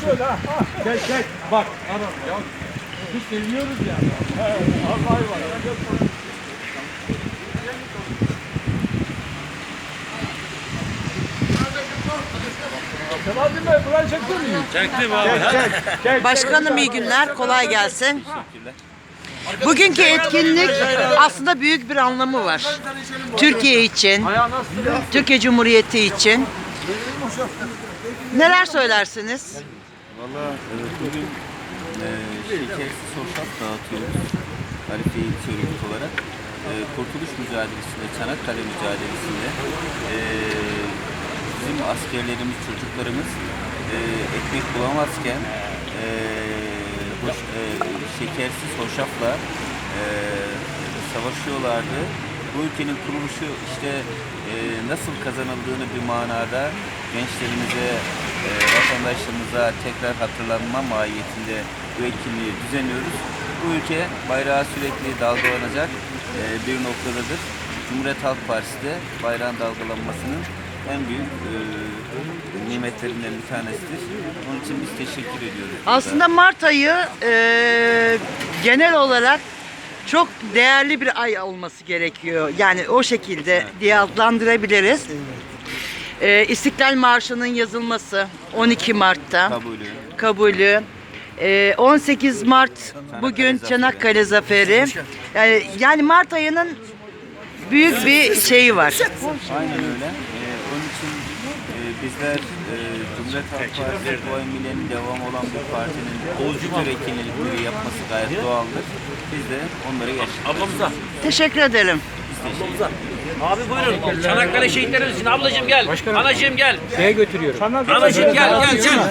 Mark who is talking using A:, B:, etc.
A: Şöyle. Çek çek. Bak adam ya. Biz seviyoruz ya. Evet, Vallahi var. Sebahattin Bey burayı çektin mi?
B: Çektim abi.
A: Çek çek.
C: Başkanım iyi günler, kolay gelsin. Bugünkü etkinlik aslında büyük bir anlamı var. Türkiye için? Türkiye Cumhuriyeti için. Neler söylersiniz?
D: Valla bugün e, şekersiz sofra dağıtıyoruz. Eğitim Örgütü olarak. E, Kurtuluş mücadelesinde, Çanakkale mücadelesinde e, bizim askerlerimiz, çocuklarımız e, ekmek bulamazken e, boş, e, şekersiz hoşafla e, savaşıyorlardı. Bu ülkenin kuruluşu işte e, nasıl kazanıldığını bir manada gençlerimize, e, vatandaşlarımıza tekrar hatırlanma mahiyetinde bu etkinliği düzenliyoruz. Bu ülke bayrağı sürekli dalgalanacak e, bir noktadadır. Cumhuriyet Halk Partisi de bayrağın dalgalanmasının en büyük e, nimetlerinden bir tanesidir. Onun için biz teşekkür ediyoruz.
C: Aslında Mart ayı e, genel olarak çok değerli bir ay olması gerekiyor. Yani o şekilde diye adlandırabiliriz. E, İstiklal Marşı'nın yazılması 12 Mart'ta.
D: kabulü.
C: kabulü. Ee, 18 Mart bugün. Çanakkale Zaferi. Yani, yani Mart ayının büyük bir şeyi var.
D: Aynen öyle. Ee, onun için e, bizler e, Cumhuriyet Halk Partisi bu emnilerin devamı olan bir partinin bu tür etkinlikleri yapması gayet doğaldır. Biz de onları gerçekleştiriyoruz.
B: Ablamıza.
C: Teşekkür ederim.
B: Abi buyurun. Çanakkale şehitlerimiz için ablacığım gel. Anacığım gel.
A: Şeye götürüyorum.
B: Anacığım gel gel gel.